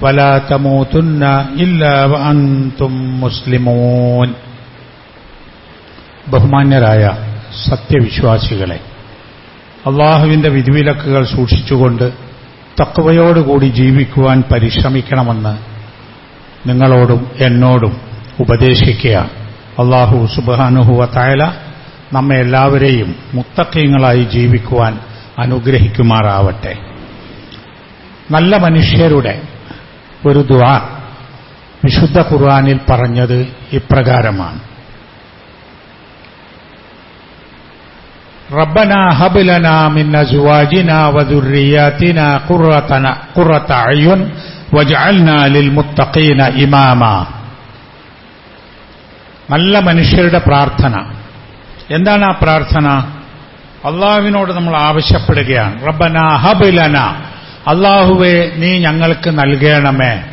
ولا تموتن إلا وأنتم مسلمون ബഹുമാന്യരായ സത്യവിശ്വാസികളെ അള്ളാഹുവിൻ്റെ വിധിവിലക്കുകൾ സൂക്ഷിച്ചുകൊണ്ട് തക്കവയോടുകൂടി ജീവിക്കുവാൻ പരിശ്രമിക്കണമെന്ന് നിങ്ങളോടും എന്നോടും ഉപദേശിക്കുക അള്ളാഹു സുബാനുഹുവ തായല നമ്മെ എല്ലാവരെയും മുത്തക്കയങ്ങളായി ജീവിക്കുവാൻ അനുഗ്രഹിക്കുമാറാവട്ടെ നല്ല മനുഷ്യരുടെ ഒരു ദുആ വിശുദ്ധ ഖുർആനിൽ പറഞ്ഞത് ഇപ്രകാരമാണ് ربنا هب لنا من ازواجنا وذرياتنا قرة قرة اعين واجعلنا للمتقين اماما നല്ല മനുഷ്യരുടെ പ്രാർത്ഥന എന്താണ് ആ പ്രാർത്ഥന അള്ളാഹുവിനോട് നമ്മൾ ആവശ്യപ്പെടുകയാണ് റബ്ബന ഹബിലന അള്ളാഹുവെ നീ ഞങ്ങൾക്ക് നൽകണമേ.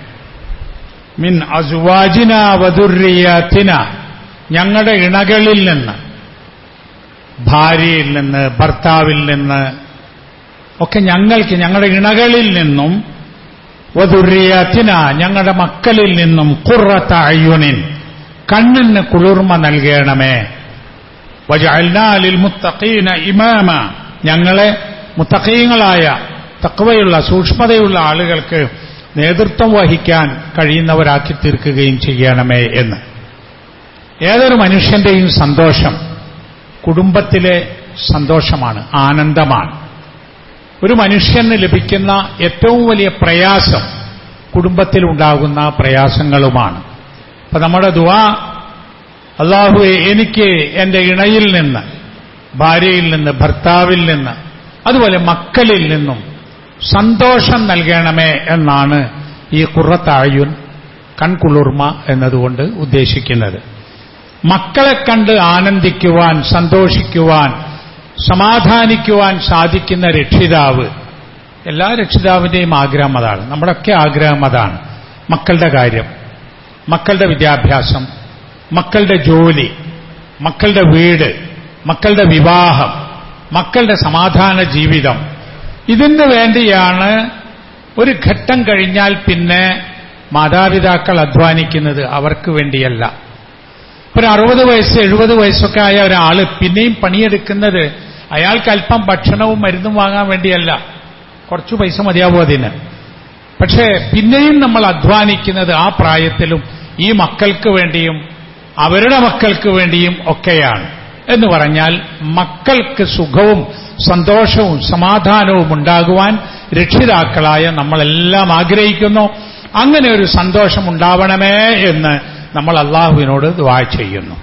മിൻ അസുവാജിന വധുര്യത്തിന ഞങ്ങളുടെ ഇണകളിൽ നിന്ന് ഭാര്യയിൽ നിന്ന് ഭർത്താവിൽ നിന്ന് ഒക്കെ ഞങ്ങൾക്ക് ഞങ്ങളുടെ ഇണകളിൽ നിന്നും വധുര്യത്തിന ഞങ്ങളുടെ മക്കളിൽ നിന്നും കുറത്ത അയ്യുനിൻ കണ്ണിന് കുളിർമ നൽകണമേ. വജാലിൽ മുത്തഖീന ഇമാമ ഞങ്ങളെ മുത്തഖീങ്ങളായ തക്വയുള്ള സൂക്ഷ്മതയുള്ള ആളുകൾക്ക് നേതൃത്വം വഹിക്കാൻ കഴിയുന്നവരാക്കി തീർക്കുകയും ചെയ്യണമേ എന്ന്. ഏതൊരു മനുഷ്യന്റെയും സന്തോഷം കുടുംബത്തിലെ സന്തോഷമാണ് ആനന്ദമാണ്. ഒരു മനുഷ്യന് ലഭിക്കുന്ന ഏറ്റവും വലിയ പ്രയാസം കുടുംബത്തിലുണ്ടാകുന്ന പ്രയാസങ്ങളുമാണ്. അപ്പൊ നമ്മുടെ ദുവാ അള്ളാഹുവെ എനിക്ക് എന്റെ ഇണയിൽ നിന്ന് ഭാര്യയിൽ നിന്ന് ഭർത്താവിൽ നിന്ന് അതുപോലെ മക്കളിൽ നിന്നും സന്തോഷം നൽകണമേ എന്നാണ് ഈ കുറത്തായുൻ കൺകുളിർമ എന്നതുകൊണ്ട് ഉദ്ദേശിക്കുന്നത്. മക്കളെ കണ്ട് ആനന്ദിക്കുവാൻ സന്തോഷിക്കുവാൻ സമാധാനിക്കുവാൻ സാധിക്കുന്ന രക്ഷിതാവ് എല്ലാ രക്ഷിതാവിന്റെയും ആഗ്രഹം അതാണ്. നമ്മുടെയൊക്കെ ആഗ്രഹം അതാണ്. മക്കളുടെ കാര്യം മക്കളുടെ വിദ്യാഭ്യാസം മക്കളുടെ ജോലി മക്കളുടെ വീട് മക്കളുടെ വിവാഹം മക്കളുടെ സമാധാന ജീവിതം ഇതിനു വേണ്ടിയാണ് ഒരു ഘട്ടം കഴിഞ്ഞാൽ പിന്നെ മാതാപിതാക്കൾ അധ്വാനിക്കുന്നത് അവർക്ക് വേണ്ടിയല്ല. ഒരു അറുപത് വയസ്സ് എഴുപത് വയസ്സൊക്കെ ആയ ഒരാൾ പിന്നെയും പണിയെടുക്കുന്നത് അയാൾക്ക് അല്പം ഭക്ഷണവും മരുന്നും വാങ്ങാൻ വേണ്ടിയല്ല. കുറച്ചു പൈസ മതിയാവും അതിന്? പക്ഷേ പിന്നെയും നമ്മൾ അധ്വാനിക്കുന്നത് ആ പ്രായത്തിലും ഈ മക്കൾക്ക് വേണ്ടിയും അവരുടെ മക്കൾക്ക് വേണ്ടിയും ഒക്കെയാണ്. എന്ന് പറഞ്ഞാൽ മക്കൾക്ക് സുഖവും സന്തോഷവും സമാധാനവും ഉണ്ടാകുവാൻ രക്ഷിതാക്കളായ നമ്മളെല്ലാം ആഗ്രഹിക്കുന്നു. അങ്ങനെ ഒരു സന്തോഷം ഉണ്ടാവണമേ എന്ന് നമ്മൾ അള്ളാഹുവിനോട് ദ്വാ ചെയ്യുന്നു.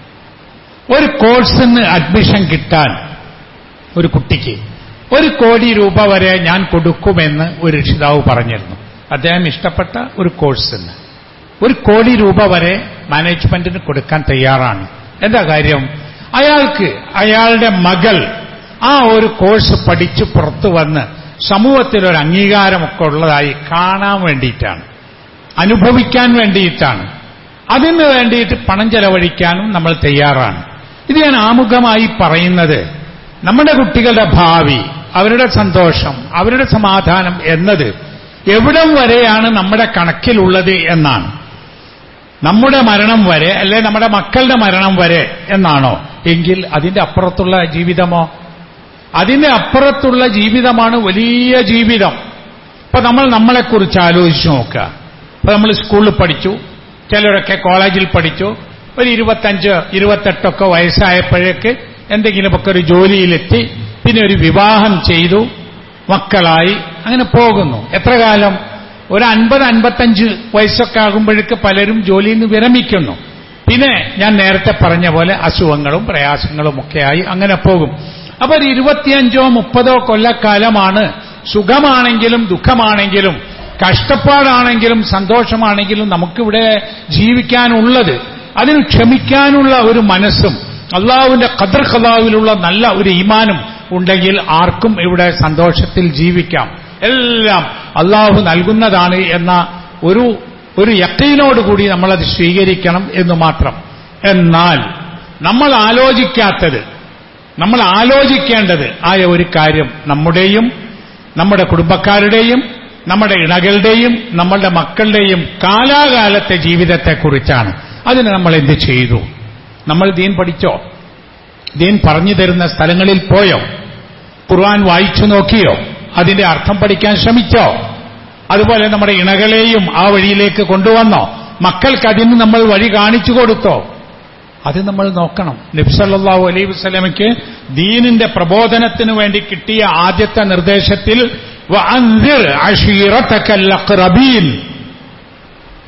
ഒരു കോഴ്സിന് അഡ്മിഷൻ കിട്ടാൻ ഒരു കുട്ടിക്ക് ഒരു കോടി രൂപ വരെ ഞാൻ കൊടുക്കുമെന്ന് ഒരു രക്ഷിതാവ് പറഞ്ഞിരുന്നു. അദ്ദേഹം ഇഷ്ടപ്പെട്ട ഒരു കോഴ്സിന് ഒരു കോടി രൂപ വരെ മാനേജ്മെന്റിന് കൊടുക്കാൻ തയ്യാറാണ്. എന്താ കാര്യം? അയാൾക്ക് അയാളുടെ മകൾ ആ ഒരു കോഴ്സ് പഠിച്ച് പുറത്തു വന്ന് സമൂഹത്തിൽ ഒരു അംഗീകാരമൊക്കെ ഉള്ളതായി കാണാൻ വേണ്ടിയിട്ടാണ്. അനുഭവിക്കാൻ വേണ്ടിയിട്ടാണ്. അതിന് വേണ്ടിയിട്ട് പണം ചെലവഴിക്കാനും നമ്മൾ തയ്യാറാണ്. ഇത് ഞാൻ ആമുഖമായി പറയുന്നത് നമ്മുടെ കുട്ടികളുടെ ഭാവി അവരുടെ സന്തോഷം അവരുടെ സമാധാനം എന്നത് എവിടം വരെയാണ് നമ്മുടെ കണക്കിലുള്ളത് എന്നാണ്. നമ്മുടെ മരണം വരെ അല്ലെ നമ്മുടെ മക്കളുടെ മരണം വരെ എന്നാണോ? എങ്കിൽ അതിന്റെ അപ്പുറത്തുള്ള ജീവിതമോ? അതിന്റെ അപ്പുറത്തുള്ള ജീവിതമാണ് വലിയ ജീവിതം. ഇപ്പൊ നമ്മൾ നമ്മളെക്കുറിച്ച് ആലോചിച്ച് നോക്കുക. ഇപ്പൊ നമ്മൾ സ്കൂളിൽ പഠിച്ചു. ചിലരൊക്കെ കോളേജിൽ പഠിച്ചു. ഒരു ഇരുപത്തഞ്ച് ഇരുപത്തെട്ടൊക്കെ വയസ്സായപ്പോഴേക്ക് എന്തെങ്കിലുമൊക്കെ ഒരു ജോലിയിലെത്തി. പിന്നെ ഒരു വിവാഹം ചെയ്തു. മക്കളായി. അങ്ങനെ പോകുന്നു. എത്ര കാലം? ഒരു അൻപത് അൻപത്തഞ്ച് വയസ്സൊക്കെ ആകുമ്പോഴേക്ക് പലരും ജോലിയിൽ നിന്ന് വിരമിക്കുന്നു. പിന്നെ ഞാൻ നേരത്തെ പറഞ്ഞ പോലെ അസുഖങ്ങളും പ്രയാസങ്ങളും ഒക്കെയായി അങ്ങനെ പോകും. അപ്പൊ ഒരു ഇരുപത്തിയഞ്ചോ മുപ്പതോ കൊല്ലക്കാലമാണ്. സുഖമാണെങ്കിലും ദുഃഖമാണെങ്കിലും കഷ്ടപ്പാടാണെങ്കിലും സന്തോഷമാണെങ്കിലും നമുക്കിവിടെ ജീവിക്കാനുള്ളത്. അതിന് ക്ഷമിക്കാനുള്ള ഒരു മനസ്സും അള്ളാഹുവിന്റെ ഖദർ ഖലാവിലുള്ള നല്ല ഒരു ഈമാനും ഉണ്ടെങ്കിൽ ആർക്കും ഇവിടെ സന്തോഷത്തിൽ ജീവിക്കാം. എല്ലാം അള്ളാഹു നൽകുന്നതാണ് എന്ന ഒരു ഒരു യക്കീനോടുകൂടി നമ്മളത് സ്വീകരിക്കണം എന്ന് മാത്രം. എന്നാൽ നമ്മൾ ആലോചിക്കാത്തത് നമ്മൾ ആലോചിക്കേണ്ടത് ആയ ഒരു കാര്യം നമ്മുടെയും നമ്മുടെ കുടുംബക്കാരുടെയും നമ്മുടെ ഇണകളുടെയും നമ്മളുടെ മക്കളുടെയും കാലാകാലത്തെ ജീവിതത്തെക്കുറിച്ചാണ്. അതിന് നമ്മൾ എന്ത് ചെയ്തു? നമ്മൾ ദീൻ പഠിച്ചോ? ദീൻ പറഞ്ഞു തരുന്ന സ്ഥലങ്ങളിൽ പോയോ? ഖുർആൻ വായിച്ചു നോക്കിയോ? അതിന്റെ അർത്ഥം പഠിക്കാൻ ശ്രമിച്ചോ? അതുപോലെ നമ്മുടെ ഇണകളെയും ആ വഴിയിലേക്ക് കൊണ്ടുവന്നോ? മക്കൾക്ക് അതിന് നമ്മൾ വഴി കാണിച്ചു കൊടുത്തോ? അത് നമ്മൾ നോക്കണം. നബ്സല്ലാഹു അലൈ വസ്ലമയ്ക്ക് ദീനിന്റെ പ്രബോധനത്തിന് വേണ്ടി കിട്ടിയ ആദ്യത്തെ നിർദ്ദേശത്തിൽ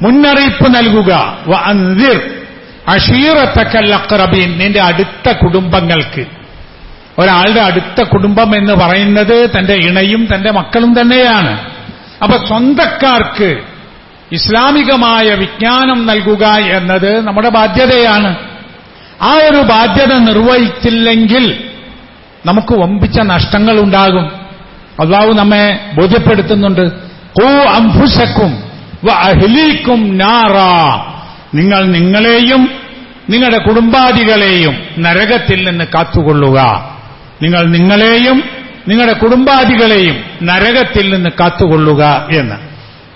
മുന്നറിയിപ്പ് നൽകുക നിന്റെ അടുത്ത കുടുംബങ്ങൾക്ക്. ഒരാളുടെ അടുത്ത കുടുംബം എന്ന് പറയുന്നത് തന്റെ ഇണയും തന്റെ മക്കളും തന്നെയാണ്. അപ്പൊ സ്വന്തക്കാർക്ക് ഇസ്ലാമികമായ വിജ്ഞാനം നൽകുക എന്നത് നമ്മുടെ ബാധ്യതയാണ്. ആ ഒരു ബാധ്യത നിർവഹിച്ചില്ലെങ്കിൽ നമുക്ക് വമ്പിച്ച നഷ്ടങ്ങൾ ഉണ്ടാകും. അള്ളാഹു നമ്മെ ബോധ്യപ്പെടുത്തുന്നുണ്ട്. കൂ അംഫുസക്കും അഹ്ലീക്കും നാറ. നിങ്ങൾ നിങ്ങളെയും നിങ്ങളുടെ കുടുംബാദികളെയും നരകത്തിൽ നിന്ന് കാത്തുകൊള്ളുക. നിങ്ങൾ നിങ്ങളെയും നിങ്ങളുടെ കുടുംബാദികളെയും നരകത്തിൽ നിന്ന് കാത്തുകൊള്ളുക എന്ന്.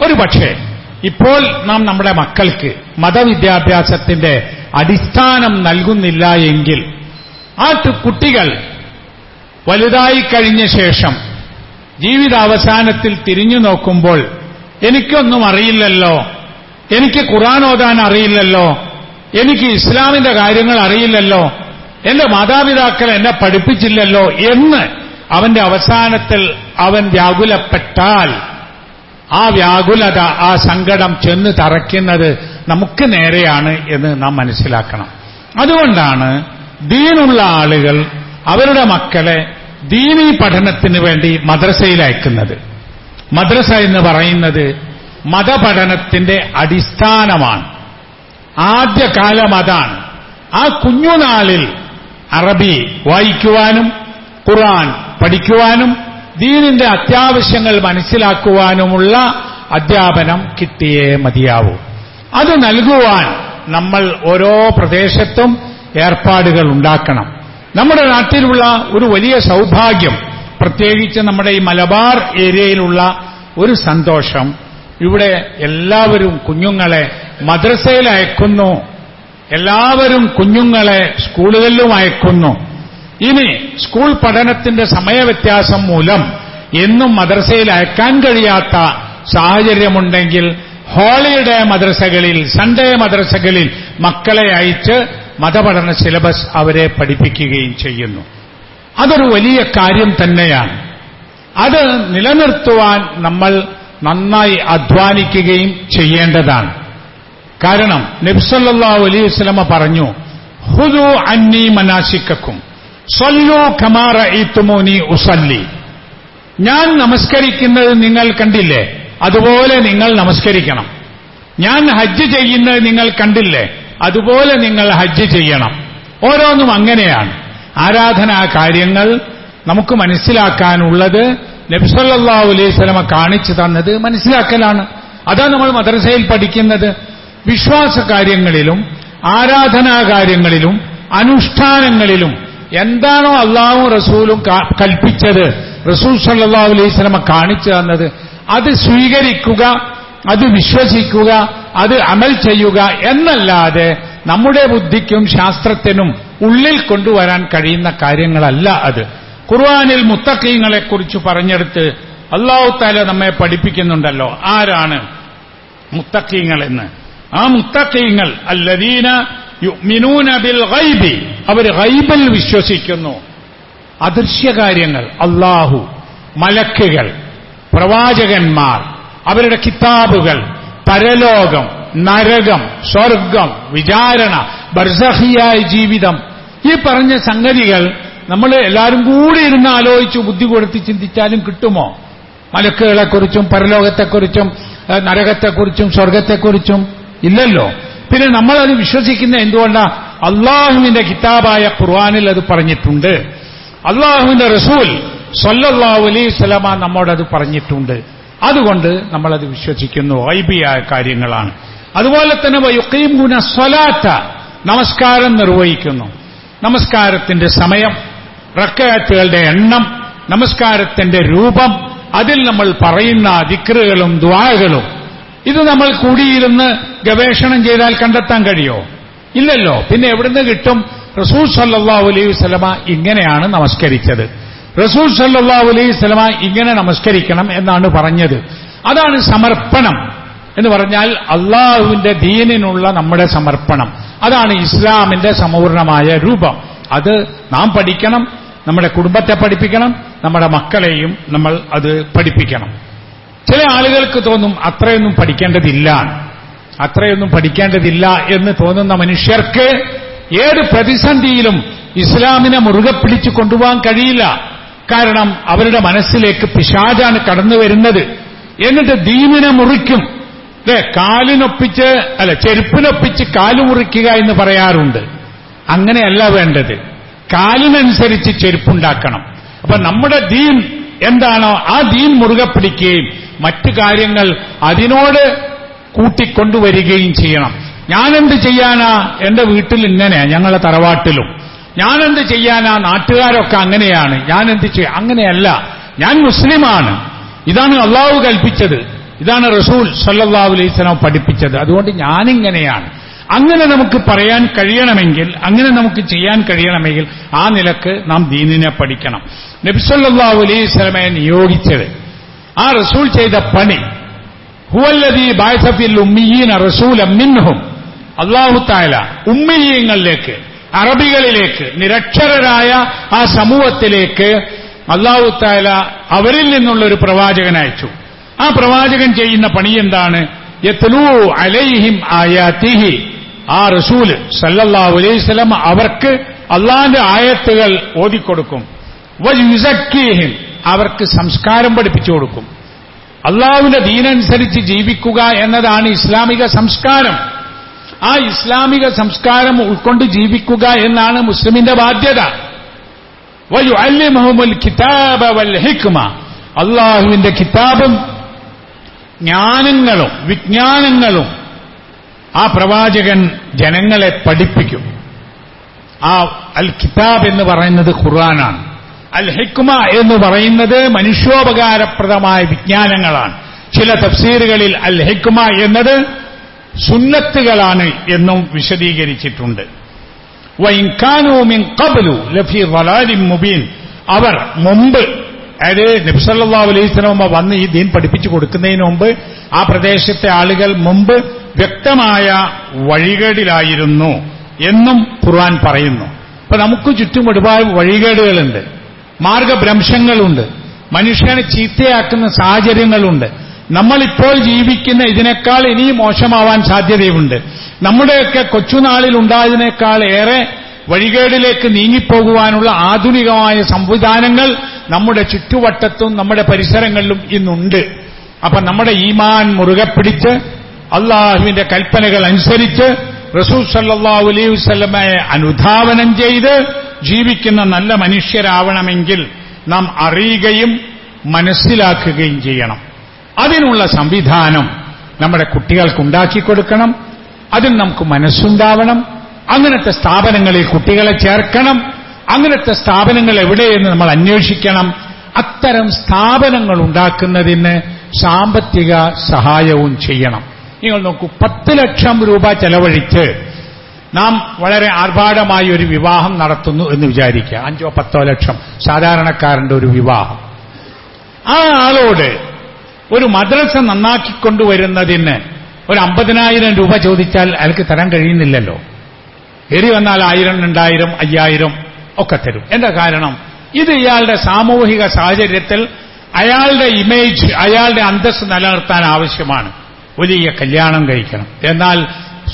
ഒരു പക്ഷേ ഇപ്പോൾ നാം നമ്മുടെ മക്കൾക്ക് മതവിദ്യാഭ്യാസത്തിന്റെ അടിസ്ഥാനം നൽകുന്നില്ല എങ്കിൽ ആ കുട്ടികൾ വലുതായി കഴിഞ്ഞ ശേഷം ജീവിതാവസാനത്തിൽ തിരിഞ്ഞു നോക്കുമ്പോൾ എനിക്കൊന്നും അറിയില്ലല്ലോ എനിക്ക് ഖുറാൻ ഓതാൻ അറിയില്ലല്ലോ എനിക്ക് ഇസ്ലാമിന്റെ കാര്യങ്ങൾ അറിയില്ലല്ലോ എന്റെ മാതാപിതാക്കൾ എന്നെ പഠിപ്പിച്ചില്ലല്ലോ എന്ന് അവന്റെ അവസാനത്തിൽ അവൻ വ്യാകുലപ്പെട്ടാൽ ആ വ്യാകുലത ആ സങ്കടം ചെന്ന് തറയ്ക്കുന്നത് നമുക്ക് നേരെയാണ് എന്ന് നാം മനസ്സിലാക്കണം. അതുകൊണ്ടാണ് ദീനുള്ള ആളുകൾ അവരുടെ മക്കളെ ദീനി പഠനത്തിന് വേണ്ടി മദ്രസയിൽ അയക്കുന്നത്. മദ്രസ എന്ന് പറയുന്നത് മതപഠനത്തിന്റെ അടിസ്ഥാനമാണ്. ആദ്യകാല മതാണ് ആ കുഞ്ഞുനാളിൽ അറബി വായിക്കുവാനും ഖുർആൻ പഠിക്കുവാനും ദീനിന്റെ അത്യാവശ്യങ്ങൾ മനസ്സിലാക്കുവാനുമുള്ള അധ്യാപനം കിട്ടിയേ മതിയാവൂ. അത് നൽകുവാൻ നമ്മൾ ഓരോ പ്രദേശത്തും ഏർപ്പാടുകൾ ഉണ്ടാക്കണം. നമ്മുടെ നാട്ടിലുള്ള ഒരു വലിയ സൗഭാഗ്യം പ്രത്യേകിച്ച് നമ്മുടെ ഈ മലബാർ ഏരിയയിലുള്ള ഒരു സന്തോഷം. ഇവിടെ എല്ലാവരും കുഞ്ഞുങ്ങളെ മദ്രസയിൽ അയക്കുന്നു. എല്ലാവരും കുഞ്ഞുങ്ങളെ സ്കൂളുകളിലും അയക്കുന്നു. ഇനി സ്കൂൾ പഠനത്തിന്റെ സമയവ്യത്യാസം മൂലം എന്നും മദ്രസയിൽ അയക്കാൻ കഴിയാത്ത സാഹചര്യമുണ്ടെങ്കിൽ ഹോളിഡേ മദ്രസകളിൽ സൺഡേ മദ്രസകളിൽ മക്കളെ അയച്ച് മതപഠന സിലബസ് അവരെ പഠിപ്പിക്കുകയും ചെയ്യുന്നു. അതൊരു വലിയ കാര്യം തന്നെയാണ്. അത് നിലനിർത്തുവാൻ നമ്മൾ നന്നായി അധ്വാനിക്കുകയും ചെയ്യേണ്ടതാണ്. കാരണം നബ്സല്ലാ അലൈഹി വസ്ലമ പറഞ്ഞു ഹുദു അന്നി മനാശിക്കും സൊല്ലു ഖമാറ ഇത്തുമോനി ഉസല്ലി. ഞാൻ നമസ്കരിക്കുന്നത് നിങ്ങൾ കണ്ടില്ലേ? അതുപോലെ നിങ്ങൾ നമസ്കരിക്കണം. ഞാൻ ഹജ്ജ് ചെയ്യുന്നത് നിങ്ങൾ കണ്ടില്ലേ? അതുപോലെ നിങ്ങൾ ഹജ്ജ് ചെയ്യണം. ഓരോന്നും അങ്ങനെയാണ്. ആരാധനാ കാര്യങ്ങൾ നമുക്ക് മനസ്സിലാക്കാനുള്ളത് നബ്സല്ലാ അലൈഹി സ്വലമ കാണിച്ചു തന്നത് മനസ്സിലാക്കലാണ്. അതാണ് നമ്മൾ മദ്രസയിൽ പഠിക്കുന്നത്. വിശ്വാസ കാര്യങ്ങളിലും ആരാധനാ കാര്യങ്ങളിലും അനുഷ്ഠാനങ്ങളിലും എന്താണോ അള്ളാഹും റസൂലും കൽപ്പിച്ചത് റസൂൽ സല്ലാ അലൈഹി സ്വലമ കാണിച്ചു തന്നത്. അത് സ്വീകരിക്കുക അത് വിശ്വസിക്കുക അത് അമൽ ചെയ്യുക എന്നല്ലാതെ നമ്മുടെ ബുദ്ധിക്കും ശാസ്ത്രത്തിനും ഉള്ളിൽ കൊണ്ടുവരാൻ കഴിയുന്ന കാര്യങ്ങളല്ല അത്. ഖുർആാനിൽ മുത്തക്കീങ്ങളെക്കുറിച്ച് പറഞ്ഞെടുത്ത് അള്ളാഹു താല നമ്മെ പഠിപ്പിക്കുന്നുണ്ടല്ലോ. ആരാണ് മുത്തക്കീങ്ങൾ എന്ന്? ആ മുത്തക്കീങ്ങൾ അല്ലദീന യുഅ്മിനൂന ബിൽ ഗൈബി. അവർ ഗൈബിൽ വിശ്വസിക്കുന്നു. അദൃശ്യകാര്യങ്ങൾ അള്ളാഹു മലക്കുകൾ. പ്രവാചകന്മാർ അവരുടെ കിതാബുകൾ പരലോകം നരകം സ്വർഗം വിചാരണ ബർസഹിയായ ജീവിതം. ഈ പറഞ്ഞ സംഗതികൾ നമ്മൾ എല്ലാവരും കൂടി ഇരുന്ന് ആലോചിച്ച് ബുദ്ധി കൊടുത്ത് ചിന്തിച്ചാലും കിട്ടുമോ? മലക്കുകളെക്കുറിച്ചും പരലോകത്തെക്കുറിച്ചും നരകത്തെക്കുറിച്ചും സ്വർഗത്തെക്കുറിച്ചും ഇല്ലല്ലോ. പിന്നെ നമ്മളത് വിശ്വസിക്കുന്ന എന്തുകൊണ്ടാ? അള്ളാഹുവിന്റെ കിതാബായ ഖുർആാനിൽ അത് പറഞ്ഞിട്ടുണ്ട്. അള്ളാഹുവിന്റെ റസൂൽ സല്ലല്ലാഹു അലൈഹി സ്വലമ നമ്മോടത് പറഞ്ഞിട്ടുണ്ട്. അതുകൊണ്ട് നമ്മളത് വിശ്വസിക്കുന്നു. വൈബിയായ കാര്യങ്ങളാണ്. അതുപോലെ തന്നെ വയുക്കയും ഗുണ സ്വലാത്ത നമസ്കാരം നിർവഹിക്കുന്നു. നമസ്കാരത്തിന്റെ സമയം റക്കയത്തുകളുടെ എണ്ണം നമസ്കാരത്തിന്റെ രൂപം അതിൽ നമ്മൾ പറയുന്ന ദിക്റുകളും ദ്വാകളും. ഇത് നമ്മൾ കൂടിയിരുന്ന് ഗവേഷണം ചെയ്താൽ കണ്ടെത്താൻ കഴിയോ? ഇല്ലല്ലോ. പിന്നെ എവിടുന്ന് കിട്ടും? റസൂൽ സല്ലാ അലൈഹി സ്വലമ ഇങ്ങനെയാണ് നമസ്കരിച്ചത്. റസൂൽ സല്ലാ അലൈഹി സ്വലമ ഇങ്ങനെ നമസ്കരിക്കണം എന്നാണ് പറഞ്ഞത്. അതാണ് സമർപ്പണം എന്ന് പറഞ്ഞാൽ അള്ളാഹുവിന്റെ ദീനിനുള്ള നമ്മുടെ സമർപ്പണം. അതാണ് ഇസ്ലാമിന്റെ സമ്പൂർണമായ രൂപം. അത് നാം പഠിക്കണം നമ്മുടെ കുടുംബത്തെ പഠിപ്പിക്കണം നമ്മുടെ മക്കളെയും നമ്മൾ അത് പഠിപ്പിക്കണം. ചില ആളുകൾക്ക് തോന്നും അത്രയൊന്നും പഠിക്കേണ്ടതില്ല. അത്രയൊന്നും പഠിക്കേണ്ടതില്ല എന്ന് തോന്നുന്ന മനുഷ്യർക്ക് ഏത് പ്രതിസന്ധിയിലും ഇസ്ലാമിനെ മുറുകെ പിടിച്ചു കൊണ്ടുപോകാൻ കഴിയില്ല. കാരണം അവരുടെ മനസ്സിലേക്ക് പിശാചാണ് കടന്നു വരുന്നത്. എന്നിട്ട് ദീനിനെ മുറിക്കും. അല്ലെ കാലിനൊപ്പിച്ച് അല്ല ചെരുപ്പിനൊപ്പിച്ച് കാൽ മുറിക്കുക എന്ന് പറയാറുണ്ട്. അങ്ങനെയല്ല വേണ്ടത്. കാലിനനുസരിച്ച് ചെരുപ്പുണ്ടാക്കണം. അപ്പൊ നമ്മുടെ ദീൻ എന്താണോ ആ ദീൻ മുറുകെ പിടിക്കുകയും മറ്റു കാര്യങ്ങൾ അതിനോട് കൂട്ടിക്കൊണ്ടുവരികയും ചെയ്യണം. ഞാനെന്ത് ചെയ്യാനാ? എന്റെ വീട്ടിൽ ഇങ്ങനെയാ ഞങ്ങളെ തറവാട്ടിലും. ഞാനെന്ത് ചെയ്യാനാ നാട്ടുകാരൊക്കെ അങ്ങനെയാണ്? ഞാൻ എന്ത് ചെയ്യാം അങ്ങനെയല്ല. ഞാൻ മുസ്ലിമാണ്. ഇതാണ് അള്ളാഹു കൽപ്പിച്ചത്. ഇതാണ് റസൂൽ സല്ലാഹു അലൈഹി സ്വലാം പഠിപ്പിച്ചത്. അതുകൊണ്ട് ഞാനിങ്ങനെയാണ്. അങ്ങനെ നമുക്ക് പറയാൻ കഴിയണമെങ്കിൽ അങ്ങനെ നമുക്ക് ചെയ്യാൻ കഴിയണമെങ്കിൽ ആ നിലയ്ക്ക് നാം ദീനിനെ പഠിക്കണം. നബിസല്ലാഹു അലൈഹി സ്വലമയെ നിയോഗിച്ചത് ആ റസൂൽ ചെയ്ത പണി. ഹുവല്ലതി ബായസഫിൽ ഉമ്മിയീന റസൂല മിൻഹും. അള്ളാഹു താല ഉമ്മിയീങ്ങളിലേക്ക് അറബികളിലേക്ക് നിരക്ഷരരായ ആ സമൂഹത്തിലേക്ക് അള്ളാഹു താല അവരിൽ നിന്നുള്ള ഒരു പ്രവാചകൻ അയച്ചു. ആ പ്രവാചകൻ ചെയ്യുന്ന പണി എന്താണ്? യത്ലൂ അലൈഹിം ആയാത്തിഹി. ആ റസൂൽ സല്ലല്ലാഹു അലൈഹി സ്വലം അവർക്ക് അള്ളാന്റെ ആയത്തുകൾ ഓതിക്കൊടുക്കും. വയുസക്കീഹിം അവർക്ക് സംസ്കാരം പഠിപ്പിച്ചു കൊടുക്കും. അള്ളാഹുവിന്റെ ദീനനുസരിച്ച് ജീവിക്കുക എന്നതാണ് ഇസ്ലാമിക സംസ്കാരം. ആ ഇസ്ലാമിക സംസ്കാരം ഉൾക്കൊണ്ട് ജീവിക്കുക എന്നാണ് മുസ്ലിമിന്റെ ബാധ്യത. കിതാബ വൽ ഹിക്മ. അള്ളാഹുവിന്റെ കിതാബും ജ്ഞാനങ്ങളും വിജ്ഞാനങ്ങളും ആ പ്രവാചകൻ ജനങ്ങളെ പഠിപ്പിക്കും. ആ അൽ കിതാബ് എന്ന് പറയുന്നത് ഖുർആനാണ്. അൽ ഹിക്മ എന്ന് പറയുന്നത് മനുഷ്യോപകാരപ്രദമായ വിജ്ഞാനങ്ങളാണ്. ചില തഫ്സീറുകളിൽ അൽ ഹിക്മ എന്നത് സുന്നത്തുകളാണ് എന്നും വിശദീകരിച്ചിട്ടുണ്ട്. വൈൻകാനോമിൻ കബലു ലഫി വലാലിം മുബീൻ. അവർ മുമ്പ് അതായത് നബ്സല്ലാ അലൈഹി സ്വലമ വന്ന് ഈ ദീൻ പഠിപ്പിച്ചു കൊടുക്കുന്നതിന് മുമ്പ് ആ പ്രദേശത്തെ ആളുകൾ മുമ്പ് വ്യക്തമായ വഴികേടിലായിരുന്നു എന്നും ഖുർആൻ പറയുന്നു. അപ്പൊ നമുക്ക് ചുറ്റും ഒരുപാട് വഴികേടുകളുണ്ട്. മാർഗഭ്രംശങ്ങളുണ്ട്. മനുഷ്യനെ ചീത്തയാക്കുന്ന സാഹചര്യങ്ങളുണ്ട്. നമ്മളിപ്പോൾ ജീവിക്കുന്ന ഇതിനേക്കാൾ ഇനിയും മോശമാവാൻ സാധ്യതയുണ്ട് നമ്മുടെയൊക്കെ കൊച്ചുനാളിൽ ഉണ്ടായതിനേക്കാൾ ഏറെ വഴികേടിലേക്ക് നീങ്ങിപ്പോകുവാനുള്ള ആധുനികമായ സംവിധാനങ്ങൾ നമ്മുടെ ചുറ്റുവട്ടത്തും നമ്മുടെ പരിസരങ്ങളിലും ഇന്നുണ്ട്. അപ്പൊ നമ്മുടെ ഈമാൻ മുറുകെ പിടിച്ച് അള്ളാഹുവിന്റെ കൽപ്പനകൾ അനുസരിച്ച് റസൂൽ സല്ലാഹു അലൈഹി വസ്ലമയെ അനുധാവനം ചെയ്ത് ജീവിക്കുന്ന നല്ല മനുഷ്യരാവണമെങ്കിൽ നാം അറിയുകയും മനസ്സിലാക്കുകയും ചെയ്യണം. അതിനുള്ള സംവിധാനം നമ്മുടെ കുട്ടികൾക്ക് ഉണ്ടാക്കി കൊടുക്കണം. അതിൽ നമുക്ക് മനസ്സുണ്ടാവണം. അങ്ങനത്തെ സ്ഥാപനങ്ങളിൽ കുട്ടികളെ ചേർക്കണം. അങ്ങനത്തെ സ്ഥാപനങ്ങൾ എവിടെയെന്ന് നമ്മൾ അന്വേഷിക്കണം. അത്തരം സ്ഥാപനങ്ങൾ ഉണ്ടാക്കുന്നതിന് സാമ്പത്തിക സഹായവും ചെയ്യണം. നിങ്ങൾ നോക്കൂ പത്ത് ലക്ഷം രൂപ ചെലവഴിച്ച് നാം വളരെ ആർഭാടമായി ഒരു വിവാഹം നടത്തുന്നു എന്ന് വിചാരിക്കുക. അഞ്ചോ പത്തോ ലക്ഷം സാധാരണക്കാരന്റെ ഒരു വിവാഹം. ആ ആളോട് ഒരു മദ്രസ നന്നാക്കിക്കൊണ്ടുവരുന്നതിന് ഒരു അമ്പതിനായിരം രൂപ ചോദിച്ചാൽ അയാൾക്ക് തരാൻ കഴിയുന്നില്ലല്ലോ. എറി വന്നാൽ ആയിരം രണ്ടായിരം അയ്യായിരം ഒക്കെ തരും. എന്താ കാരണം? ഇത് ഇയാളുടെ സാമൂഹിക സാഹചര്യത്തിൽ അയാളുടെ ഇമേജ് അയാളുടെ അന്തസ് നിലനിർത്താൻ ആവശ്യമാണ്. വലിയ കല്യാണം കഴിക്കണം. എന്നാൽ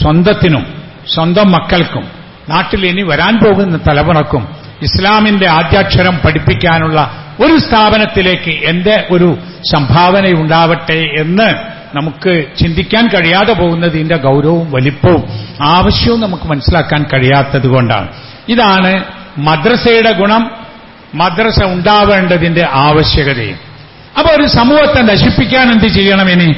സ്വന്തത്തിനും സ്വന്തം മക്കൾക്കും നാട്ടിൽ ഇനി വരാൻ പോകുന്ന തലമുറക്കും ഇസ്ലാമിന്റെ ആദ്യാക്ഷരം പഠിപ്പിക്കാനുള്ള ഒരു സ്ഥാപനത്തിലേക്ക് എന്റെ ഒരു സംഭാവന ഉണ്ടാവട്ടെ എന്ന് നമുക്ക് ചിന്തിക്കാൻ കഴിയാതെ പോകുന്നത് ഇതിന്റെ ഗൗരവവും വലിപ്പവും ആവശ്യവും നമുക്ക് മനസ്സിലാക്കാൻ കഴിയാത്തതുകൊണ്ടാണ് ഇതാണ് മദ്രസയുടെ ഗുണം മദ്രസ ഉണ്ടാവേണ്ടതിന്റെ ആവശ്യകതയും. അപ്പൊ ഒരു സമൂഹത്തെ നശിപ്പിക്കാൻ എന്ത് ചെയ്യണം ഇനി?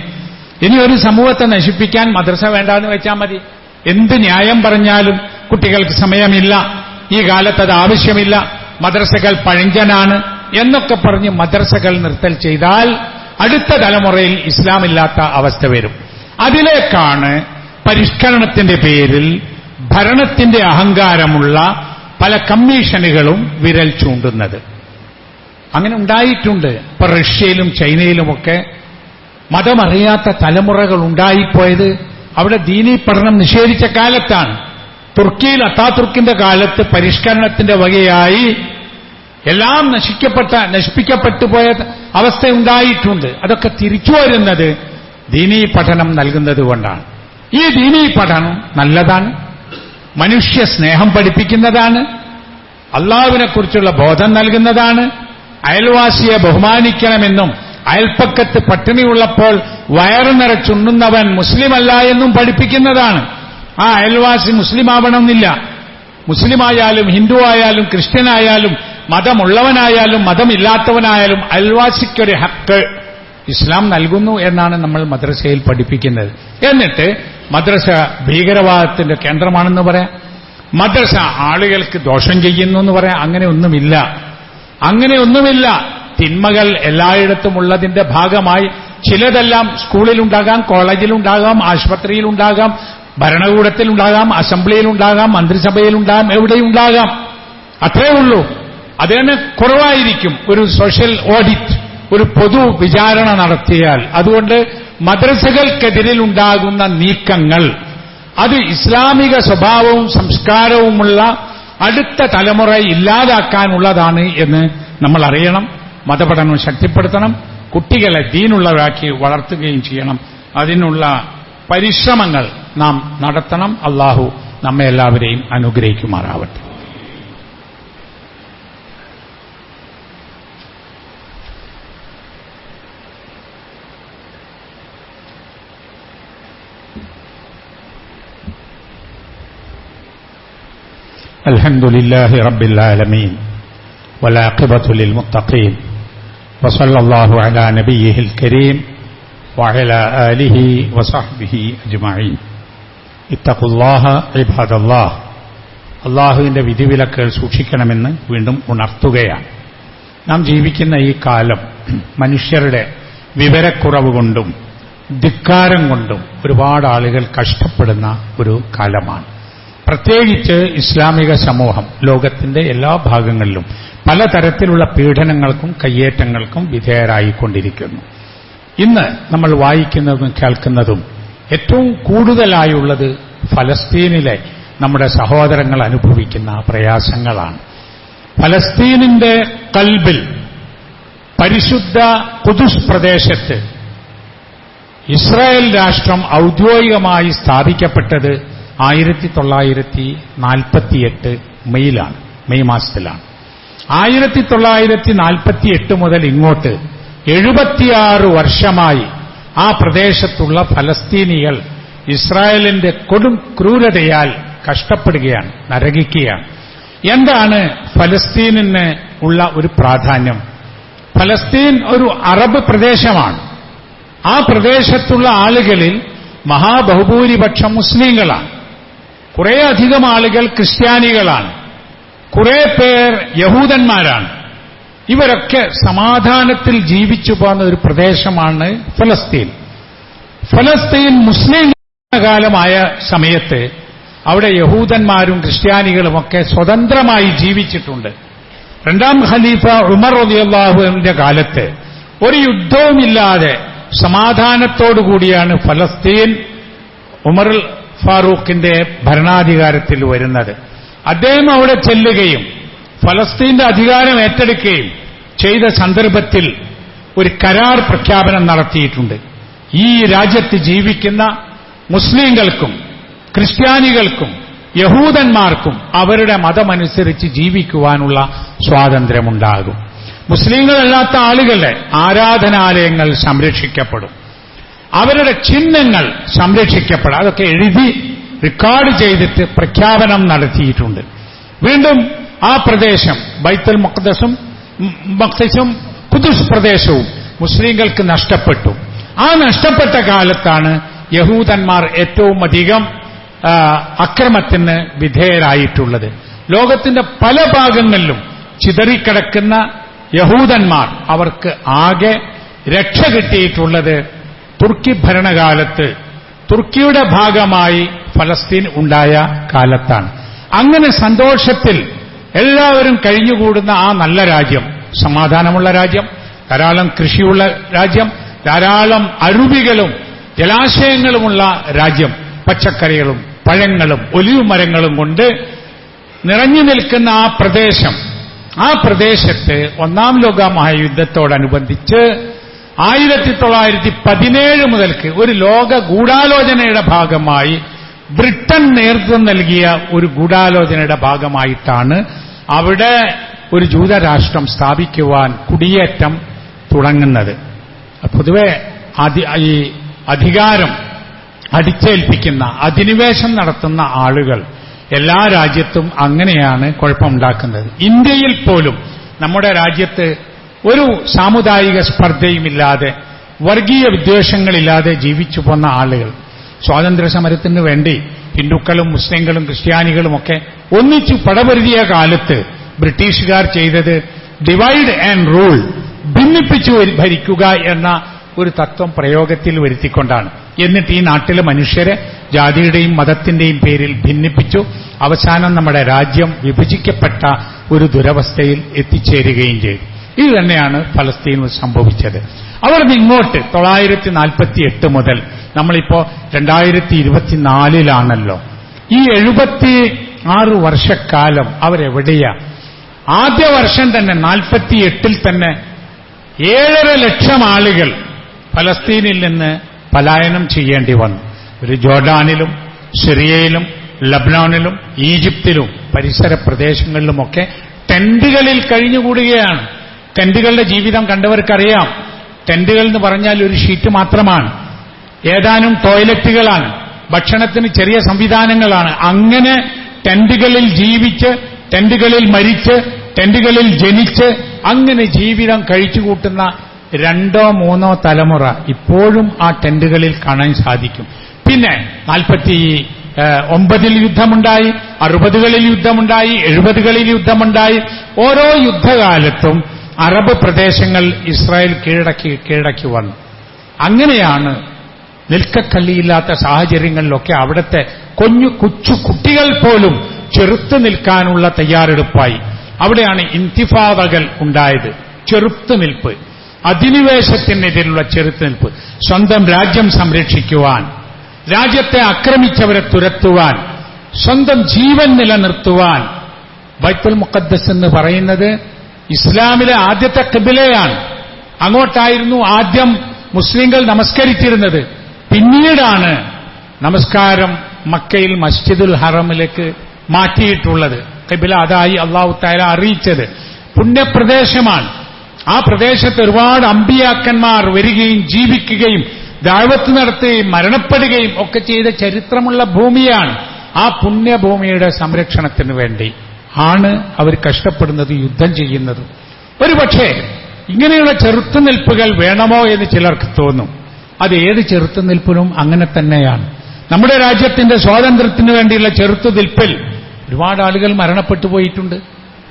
ഇനി ഒരു സമൂഹത്തെ നശിപ്പിക്കാൻ മദ്രസ വേണ്ടാന്ന് വെച്ചാൽ മതി. എന്ത് ന്യായം പറഞ്ഞാലും കുട്ടികൾക്ക് സമയമില്ല. ഈ കാലത്ത് അത് ആവശ്യമില്ല. മദ്രസകൾ പഴഞ്ചനാണ് എന്നൊക്കെ പറഞ്ഞ് മദ്രസകൾ നിർത്തൽ ചെയ്താൽ അടുത്ത തലമുറയിൽ ഇസ്ലാമില്ലാത്ത അവസ്ഥ വരും. അതിലേക്കാണ് പരിഷ്കരണത്തിന്റെ പേരിൽ ഭരണത്തിന്റെ അഹങ്കാരമുള്ള പല കമ്മീഷനുകളും വിരൽ ചൂണ്ടുന്നത്. അങ്ങനെ ഉണ്ടായിട്ടുണ്ട്. ഇപ്പൊ റഷ്യയിലും ചൈനയിലുമൊക്കെ മതമറിയാത്ത തലമുറകൾ ഉണ്ടായിപ്പോയത് അവിടെ ദീനീ പഠനം നിഷേധിച്ച കാലത്താണ്. തുർക്കിയിൽ അത്താതുർക്കിന്റെ കാലത്ത് പരിഷ്കരണത്തിന്റെ വകയായി എല്ലാം നശിക്കപ്പെട്ട നശിപ്പിക്കപ്പെട്ടു പോയ അവസ്ഥയുണ്ടായിട്ടുണ്ട്. അതൊക്കെ തിരിച്ചു വരുന്നത് ദീനീ പഠനം നൽകുന്നത് കൊണ്ടാണ്. ഈ ദീനീ പഠനം നല്ലതാണ്. മനുഷ്യ സ്നേഹം പഠിപ്പിക്കുന്നതാണ്. അള്ളാവിനെക്കുറിച്ചുള്ള ബോധം നൽകുന്നതാണ്. അയൽവാസിയെ ബഹുമാനിക്കണമെന്നും അയൽപ്പക്കത്ത് പട്ടിണിയുള്ളപ്പോൾ വയറു നിറച്ചുണ്ണുന്നവൻ മുസ്ലിമല്ല എന്നും പഠിപ്പിക്കുന്നതാണ്. ആ അയൽവാസി മുസ്ലിം ആവണമെന്നില്ല മുസ്ലിമായാലും ഹിന്ദു ആയാലും മതമുള്ളവനായാലും മതമില്ലാത്തവനായാലും അയൽവാസിക്കൊരു ഹക്ക് ഇസ്ലാം നൽകുന്നു എന്നാണ് നമ്മൾ മദ്രസയിൽ പഠിപ്പിക്കുന്നത്. എന്നിട്ട് മദ്രസ ഭീകരവാദത്തിന്റെ കേന്ദ്രമാണെന്ന് പറയാം. മദ്രസ ആളുകൾക്ക് ദോഷം ചെയ്യുന്നു എന്ന് പറയാം. അങ്ങനെ ഒന്നുമില്ല. അങ്ങനെ ഒന്നുമില്ല. തിന്മകൾ എല്ലായിടത്തും ഉള്ളതിന്റെ ഭാഗമായി ചിലതെല്ലാം സ്കൂളിലുണ്ടാകാം കോളേജിലുണ്ടാകാം ആശുപത്രിയിലുണ്ടാകാം ഭരണകൂടത്തിലുണ്ടാകാം അസംബ്ലിയിലുണ്ടാകാം മന്ത്രിസഭയിലുണ്ടാകാം എവിടെയുണ്ടാകാം. അത്രേ ഉള്ളൂ. അതിന് കുറവായിരിക്കും. ഒരു സോഷ്യൽ ഓഡിറ്റ് ഒരു പൊതു വിചാരണ നടത്തിയാൽ. അതുകൊണ്ട് മദ്രസകൾക്കെതിരിലുണ്ടാകുന്ന നീക്കങ്ങൾ അത് ഇസ്ലാമിക സ്വഭാവവും സംസ്കാരവുമുള്ള അടുത്ത തലമുറ ഇല്ലാതാക്കാനുള്ളതാണ് എന്ന് നമ്മൾ അറിയണം മതപഠനം ശക്തിപ്പെടുത്തണം കുട്ടികളെ ദീനുള്ളവരാക്കി വളർത്തുകയും ചെയ്യണം. അതിനുള്ള പരിശ്രമങ്ങൾ നാം നടത്തണം അള്ളാഹു നമ്മെ എല്ലാവരെയും അനുഗ്രഹിക്കുമാറാവട്ടെ الحمد لله رب العالمين والعاقبة للمتقين وصلى الله على نبيه الكريم وعلى آله وصحبه أجمعين اتقوا الله عباد الله അള്ളാഹുവിന്റെ വിധിവിലക്കുകൾ സൂക്ഷിക്കണമെന്ന് വീണ്ടും ഉണർത്തുകയാണ് നാം ജീവിക്കുന്ന ഈ കാലം മനുഷ്യരുടെ വിവരക്കുറവ് കൊണ്ടും ധിക്കാരം കൊണ്ടും ഒരുപാട് ആളുകൾ കഷ്ടപ്പെടുന്ന ഒരു കാലമാണ് പ്രത്യേകിച്ച് ഇസ്ലാമിക സമൂഹം ലോകത്തിന്റെ എല്ലാ ഭാഗങ്ങളിലും പലതരത്തിലുള്ള പീഡനങ്ങൾക്കും കയ്യേറ്റങ്ങൾക്കും വിധേയരായിക്കൊണ്ടിരിക്കുന്നു ഇന്ന് നമ്മൾ വായിക്കുന്നതും കേൾക്കുന്നതും ഏറ്റവും കൂടുതലായുള്ളത് ഫലസ്തീനിലെ നമ്മുടെ സഹോദരങ്ങൾ അനുഭവിക്കുന്ന പ്രയാസങ്ങളാണ്. ഫലസ്തീനിന്റെ കൽബിൽ പരിശുദ്ധ കുതുസ് പ്രദേശത്ത് ഇസ്രായേൽ രാഷ്ട്രം ഔദ്യോഗികമായി സ്ഥാപിക്കപ്പെട്ടത് ആയിരത്തി തൊള്ളായിരത്തി നാൽപ്പത്തിയെട്ട് മെയ്യിലാണ് മെയ് മാസത്തിലാണ്. ആയിരത്തി തൊള്ളായിരത്തി നാൽപ്പത്തിയെട്ട് മുതൽ ഇങ്ങോട്ട് എഴുപത്തിയാറ് വർഷമായി ആ പ്രദേശത്തുള്ള ഫലസ്തീനികൾ ഇസ്രായേലിന്റെ കൊടും ക്രൂരതയാൽ കഷ്ടപ്പെടുകയാണ് നരകിക്കുകയാണ്. എന്താണ് ഫലസ്തീനിന് ഉള്ള ഒരു പ്രാധാന്യം? ഫലസ്തീൻ ഒരു അറബ് പ്രദേശമാണ്. ആ പ്രദേശത്തുള്ള ആളുകളിൽ മഹാബഹുഭൂരിപക്ഷം മുസ്ലിങ്ങളാണ്. കുറേ അധികം ആളുകൾ ക്രിസ്ത്യാനികളാണ്. കുറേ പേർ യഹൂദന്മാരാണ്. ഇവരൊക്കെ സമാധാനത്തിൽ ജീവിച്ചു പോകുന്ന ഒരു പ്രദേശമാണ് ഫലസ്തീൻ. ഫലസ്തീൻ മുസ്ലിം കാലമായ സമയത്ത് അവിടെ യഹൂദന്മാരും ക്രിസ്ത്യാനികളുമൊക്കെ സ്വതന്ത്രമായി ജീവിച്ചിട്ടുണ്ട്. രണ്ടാം ഖലീഫ ഉമർ റളിയല്ലാഹുവിന്റെ കാലത്ത് ഒരു യുദ്ധവുമില്ലാതെ സമാധാനത്തോടുകൂടിയാണ് ഫലസ്തീൻ ഉമർ ഫാറൂഖിന്റെ ഭരണാധികാരത്തിൽ വരുന്നത്. അദ്ദേഹം അവിടെ ചെല്ലുകയും ഫലസ്തീന്റെ അധികാരം ഏറ്റെടുക്കുകയും ചെയ്ത സന്ദർഭത്തിൽ ഒരു കരാർ പ്രഖ്യാപനം നടത്തിയിട്ടുണ്ട്. ഈ രാജ്യത്ത് ജീവിക്കുന്ന മുസ്ലിങ്ങൾക്കും ക്രിസ്ത്യാനികൾക്കും യഹൂദന്മാർക്കും അവരുടെ മതമനുസരിച്ച് ജീവിക്കുവാനുള്ള സ്വാതന്ത്ര്യമുണ്ടാകും. മുസ്ലിങ്ങളല്ലാത്ത ആളുകളുടെ ആരാധനാലയങ്ങൾ സംരക്ഷിക്കപ്പെടും. അവരുടെ ചിഹ്നങ്ങൾ സംരക്ഷിക്കപ്പെടും. അതൊക്കെ എഴുതി റെക്കോർഡ് ചെയ്തിട്ട് പ്രഖ്യാപനം നടത്തിയിട്ടുണ്ട്. വീണ്ടും ആ പ്രദേശം ബൈത്തൽ മുഖദ്സും മക്തസും കുതുസ് പ്രദേശവും മുസ്ലിങ്ങൾക്ക് നഷ്ടപ്പെട്ടു. ആ നഷ്ടപ്പെട്ട കാലത്താണ് യഹൂദന്മാർ ഏറ്റവും അധികം അക്രമത്തിന് വിധേയരായിട്ടുള്ളത്. ലോകത്തിന്റെ പല ഭാഗങ്ങളിലും ചിതറിക്കിടക്കുന്ന യഹൂദന്മാർ അവർക്ക് ആകെ രക്ഷ കിട്ടിയിട്ടുള്ളത് തുർക്കി ഭരണകാലത്ത് തുർക്കിയുടെ ഭാഗമായി ഫലസ്തീൻ ഉണ്ടായ കാലത്താണ്. അങ്ങനെ സന്തോഷത്തിൽ എല്ലാവരും കഴിഞ്ഞുകൂടുന്ന ആ നല്ല രാജ്യം സമാധാനമുള്ള രാജ്യം ധാരാളം കൃഷിയുള്ള രാജ്യം ധാരാളം അരുവികളും ജലാശയങ്ങളുമുള്ള രാജ്യം പച്ചക്കറികളും പഴങ്ങളും ഒലിവ് മരങ്ങളും കൊണ്ട് നിറഞ്ഞു നിൽക്കുന്ന ആ പ്രദേശം ആ പ്രദേശത്ത് ഒന്നാം ലോക മഹായുദ്ധത്തോടനുബന്ധിച്ച് ആയിരത്തി തൊള്ളായിരത്തി പതിനേഴ് മുതൽക്ക് ഒരു ലോക ഗൂഢാലോചനയുടെ ഭാഗമായി ബ്രിട്ടൻ നേതൃത്വം നൽകിയ ഒരു ഗൂഢാലോചനയുടെ ഭാഗമായിട്ടാണ് അവിടെ ഒരു ജൂതരാഷ്ട്രം സ്ഥാപിക്കുവാൻ കുടിയേറ്റം തുടങ്ങുന്നത്. പൊതുവെ ഈ അധികാരം അടിച്ചേൽപ്പിക്കുന്ന അധിനിവേശം നടത്തുന്ന ആളുകൾ എല്ലാ രാജ്യത്തും അങ്ങനെയാണ് കുഴപ്പമുണ്ടാക്കുന്നത്. ഇന്ത്യയിൽ പോലും നമ്മുടെ രാജ്യത്ത് ഒരു സാമുദായിക സ്പർദ്ധയുമില്ലാതെ വർഗീയ വിദ്വേഷങ്ങളില്ലാതെ ജീവിച്ചു പോന്ന ആളുകൾ സ്വാതന്ത്ര്യ സമരത്തിന് വേണ്ടി ഹിന്ദുക്കളും മുസ്ലിങ്ങളും ക്രിസ്ത്യാനികളും ഒക്കെ ഒന്നിച്ചു പടപൊരുതിയ കാലത്ത് ബ്രിട്ടീഷുകാർ ചെയ്തത് ഡിവൈഡ് ആൻഡ് റൂൾ ഭിന്നിപ്പിച്ചു ഭരിക്കുക എന്ന ഒരു തത്വം പ്രയോഗത്തിൽ വരുത്തിക്കൊണ്ടാണ്. എന്നിട്ട് ഈ നാട്ടിലെ മനുഷ്യരെ ജാതിയുടെയും മതത്തിന്റെയും പേരിൽ ഭിന്നിപ്പിച്ചു. അവസാനം നമ്മുടെ രാജ്യം വിഭജിക്കപ്പെട്ട ഒരു ദുരവസ്ഥയിൽ എത്തിച്ചേരുകയും ചെയ്തു. ഇത് തന്നെയാണ് ഫലസ്തീനിൽ സംഭവിച്ചത്. അവർ ഇങ്ങോട്ട് തൊള്ളായിരത്തി നാൽപ്പത്തി എട്ട് മുതൽ നമ്മളിപ്പോ രണ്ടായിരത്തി ഇരുപത്തിനാലിലാണല്ലോ ഈ എഴുപത്തി ആറ് വർഷക്കാലം അവരെവിടെയാ? ആദ്യ വർഷം തന്നെ നാൽപ്പത്തി എട്ടിൽ തന്നെ ഏഴര ലക്ഷം ആളുകൾ ഫലസ്തീനിൽ നിന്ന് പലായനം ചെയ്യേണ്ടി വന്നു. ഒരു ജോർഡാനിലും സിറിയയിലും ലബ്നോണിലും ഈജിപ്തിലും പരിസര പ്രദേശങ്ങളിലുമൊക്കെ ടെന്റുകളിൽ കഴിഞ്ഞുകൂടുകയാണ്. ടെന്റുകളുടെ ജീവിതം കണ്ടവർക്കറിയാം. ടെന്റുകൾ എന്ന് പറഞ്ഞാൽ ഒരു ഷീറ്റ് മാത്രമാണ്. ഏതാനും ടോയ്ലറ്റുകളാണ്. ഭക്ഷണത്തിന് ചെറിയ സംവിധാനങ്ങളാണ്. അങ്ങനെ ടെന്റുകളിൽ ജീവിച്ച് ടെന്റുകളിൽ മരിച്ച് ടെന്റുകളിൽ ജനിച്ച് അങ്ങനെ ജീവിതം കഴിച്ചുകൂട്ടുന്ന രണ്ടോ മൂന്നോ തലമുറ ഇപ്പോഴും ആ ടെന്റുകളിൽ കാണാൻ സാധിക്കും. പിന്നെ നാൽപ്പത്തി ഒമ്പതിൽ യുദ്ധമുണ്ടായി അറുപതുകളിൽ യുദ്ധമുണ്ടായി എഴുപതുകളിൽ യുദ്ധമുണ്ടായി. ഓരോ യുദ്ധകാലത്തും അറബ് പ്രദേശങ്ങൾ ഇസ്രായേൽ കീഴടക്കി കീഴടക്കി വന്നു. അങ്ങനെയാണ് നിൽക്കക്കള്ളിയില്ലാത്ത സാഹചര്യങ്ങളിലൊക്കെ അവിടുത്തെ കൊഞ്ഞു കൊച്ചു കുട്ടികൾ പോലും ചെറുത്തു നിൽക്കാനുള്ള തയ്യാറെടുപ്പായി. അവിടെയാണ് ഇന്തിഫാദകൾ ഉണ്ടായത്. ചെറുത്തുനിൽപ്പ് ചെറുത്ത് ചെറുത്തുനിൽപ്പ് സ്വന്തം രാജ്യം സംരക്ഷിക്കുവാൻ. രാജ്യത്തെ ആക്രമിച്ചവരെ തുരത്തുവാൻ. സ്വന്തം ജീവൻ നിലനിർത്തുവാൻ. ബൈത്തുൽ മുഖദ്ദസ് എന്ന് പറയുന്നത് ഇസ്ലാമിലെ ആദ്യത്തെ കബിലയാണ് അങ്ങോട്ടായിരുന്നു ആദ്യം മുസ്ലിങ്ങൾ നമസ്കരിച്ചിരുന്നത്. പിന്നീടാണ് നമസ്കാരം മക്കയിൽ മസ്ജിദുൽ ഹറമിലേക്ക് മാറ്റിയിട്ടുള്ളത്. കബില അതായി അള്ളാഹു താല അറിയിച്ചത്. പുണ്യപ്രദേശമാണ്. ആ പ്രദേശത്ത് ഒരുപാട് അമ്പിയാക്കന്മാർ വരികയും ജീവിക്കുകയും ദാവത്ത് നടത്തുകയും മരണപ്പെടുകയും ഒക്കെ ചെയ്ത ചരിത്രമുള്ള ഭൂമിയാണ് ആ പുണ്യഭൂമിയുടെ സംരക്ഷണത്തിന് വേണ്ടി. ആണ് അവർ കഷ്ടപ്പെടുന്നത് യുദ്ധം ചെയ്യുന്നത്. ഒരുപക്ഷെ ഇങ്ങനെയുള്ള ചെറുത്തുനിൽപ്പുകൾ വേണമോ എന്ന് ചിലർക്ക് തോന്നും. അത് ഏത് ചെറുത്തുനിൽപ്പിനും അങ്ങനെ തന്നെയാണ്. നമ്മുടെ രാജ്യത്തിന്റെ സ്വാതന്ത്ര്യത്തിന് വേണ്ടിയുള്ള ചെറുത്തുനിൽപ്പിൽ ഒരുപാട് ആളുകൾ മരണപ്പെട്ടു പോയിട്ടുണ്ട്.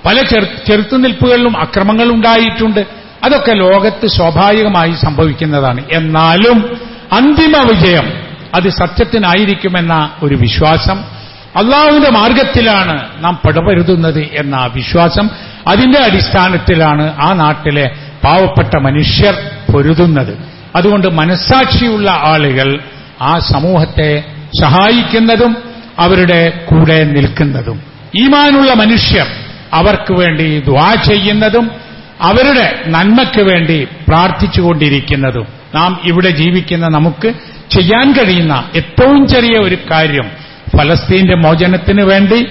പല ചെറുത്തുനിൽപ്പുകളിലും അക്രമങ്ങൾ ഉണ്ടായിട്ടുണ്ട്. അതൊക്കെ ലോകത്ത് സ്വാഭാവികമായി സംഭവിക്കുന്നതാണ്. എന്നാലും അന്തിമ വിജയം അത് സത്യത്തിനായിരിക്കുമെന്ന ഒരു വിശ്വാസം അള്ളാഹുവിന്റെ മാർഗത്തിലാണ് നാം പടപരുതുന്നത് എന്ന വിശ്വാസം അതിന്റെ അടിസ്ഥാനത്തിലാണ് ആ നാട്ടിലെ പാവപ്പെട്ട മനുഷ്യർ പൊരുതുന്നത്. അതുകൊണ്ട് മനസ്സാക്ഷിയുള്ള ആളുകൾ ആ സമൂഹത്തെ സഹായിക്കുന്നതും അവരുടെ കൂടെ നിൽക്കുന്നതും. ഈമാനുള്ള മനുഷ്യർ അവർക്ക് വേണ്ടി ദ്വാ ചെയ്യുന്നതും അവരുടെ നന്മയ്ക്ക് വേണ്ടി പ്രാർത്ഥിച്ചുകൊണ്ടിരിക്കുന്നതും. നാം ഇവിടെ ജീവിക്കുന്ന നമുക്ക് ചെയ്യാൻ കഴിയുന്ന ഏറ്റവും ചെറിയ ഒരു കാര്യം ഫലസ്തീന്റെ മോചനത്തിന് വേണ്ടി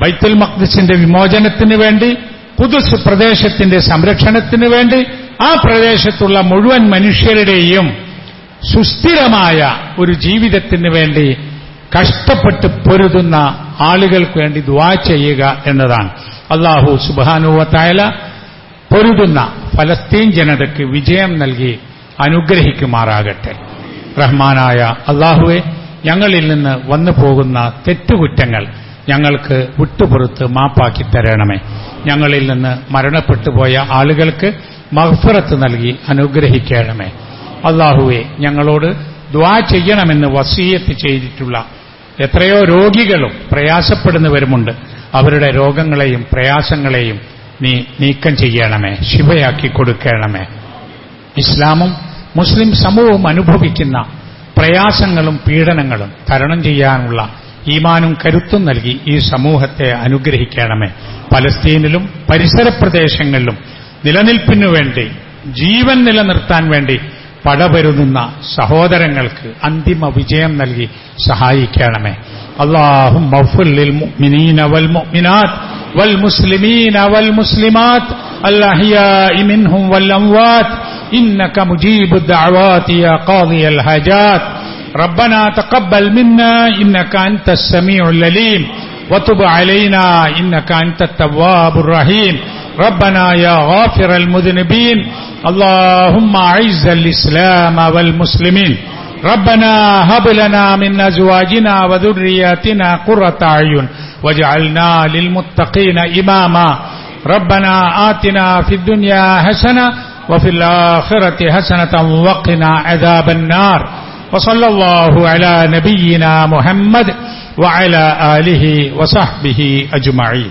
ബൈത്തുൽ മഖ്ദിസിന്റെ വിമോചനത്തിന് വേണ്ടി പുതുസ് പ്രദേശത്തിന്റെ സംരക്ഷണത്തിന് വേണ്ടി ആ പ്രദേശത്തുള്ള മുഴുവൻ മനുഷ്യരുടെയും സുസ്ഥിരമായ ഒരു ജീവിതത്തിന് വേണ്ടി കഷ്ടപ്പെട്ട് പൊരുതുന്ന ആളുകൾക്ക് വേണ്ടി ദ്വാ ചെയ്യുക എന്നതാണ്. അള്ളാഹു സുബാനുവത്തായാല പൊരുതുന്ന ഫലസ്തീൻ ജനതയ്ക്ക് വിജയം നൽകി അനുഗ്രഹിക്കുമാറാകട്ടെ. റഹ്മാനായ അള്ളാഹുവെ ഞങ്ങളിൽ നിന്ന് വന്നു പോകുന്ന തെറ്റുകുറ്റങ്ങൾ ഞങ്ങൾക്ക് വിട്ടുപുറത്ത് മാപ്പാക്കി തരണമേ. ഞങ്ങളിൽ നിന്ന് മരണപ്പെട്ടുപോയ ആളുകൾക്ക് മഹഫറത്ത് നൽകി അനുഗ്രഹിക്കണമേ. അള്ളാഹുവെ ഞങ്ങളോട് ദ്വാ ചെയ്യണമെന്ന് വസീയത്ത് ചെയ്തിട്ടുള്ള എത്രയോ രോഗികളും പ്രയാസപ്പെടുന്നവരുമുണ്ട്. അവരുടെ രോഗങ്ങളെയും പ്രയാസങ്ങളെയും നീ നീക്കം ചെയ്യണമേ ശിവയാക്കി കൊടുക്കണമേ. ഇസ്ലാമും മുസ്ലിം സമൂഹവും അനുഭവിക്കുന്ന പ്രയാസങ്ങളും പീഡനങ്ങളും തരണം ചെയ്യാനുള്ള ഈമാനും കരുത്തും നൽകി ഈ സമൂഹത്തെ അനുഗ്രഹിക്കണമേ. പലസ്തീനിലും പരിസര പ്രദേശങ്ങളിലും നിലനിൽപ്പിനു വേണ്ടി ജീവൻ നിലനിർത്താൻ വേണ്ടി പടപെരുതുന്ന സഹോദരങ്ങൾക്ക് അന്തിമ വിജയം നൽകി സഹായിക്കണമേ അള്ളാഹും للمؤمنين والمؤمنات والمسلمين والمسلمات الأحياء منهم والأموات إنك مجيب الدعوات يا قاضي الحاجات ربنا تقبل منا إنك أنت السميع العليم وتب علينا إنك أنت التواب الرحيم ربنا يا غافر المذنبين اللهم أعز الإسلام والمسلمين. ربنا هب لنا من أزواجنا وذرياتنا قرة أعين واجعلنا للمتقين إماما. ربنا آتنا في الدنيا حسنة وفي الآخرة حسنة وقنا عذاب النار. وصلى الله على نبينا محمد وعلى آله وصحبه أجمعين.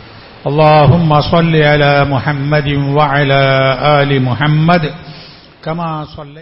اللهم صل على محمد وعلى آل محمد كما صليت